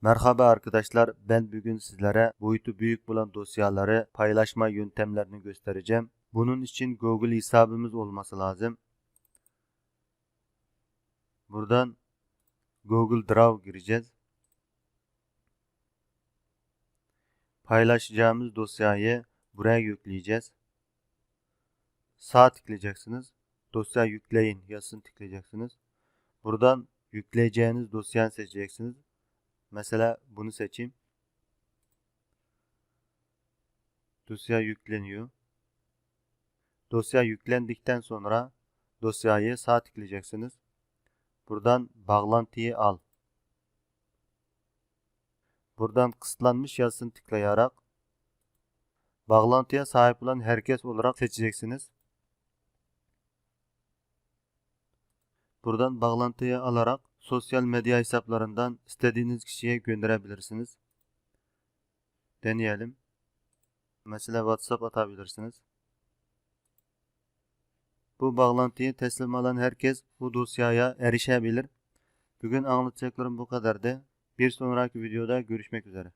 Merhaba arkadaşlar, ben bugün sizlere boyutu büyük olan dosyaları paylaşma yöntemlerini göstereceğim. Bunun için Google hesabımız olması lazım. Buradan Google Drive gireceğiz. Paylaşacağımız dosyayı buraya yükleyeceğiz. Sağ tıklayacaksınız. Dosya yükleyin yazısını tıklayacaksınız. Buradan yükleyeceğiniz dosyayı seçeceksiniz. Mesela bunu seçeyim. Dosya yükleniyor. Dosya yüklendikten sonra dosyayı sağ tıklayacaksınız. Buradan bağlantıyı al. Buradan kısıtlanmış yazısını tıklayarak bağlantıya sahip olan herkes olarak seçeceksiniz. Buradan bağlantıyı alarak sosyal medya hesaplarından istediğiniz kişiye gönderebilirsiniz. Deneyelim. Mesela WhatsApp atabilirsiniz. Bu bağlantıyı teslim alan herkes bu dosyaya erişebilir. Bugün anlatacaklarım bu kadardı. Bir sonraki videoda görüşmek üzere.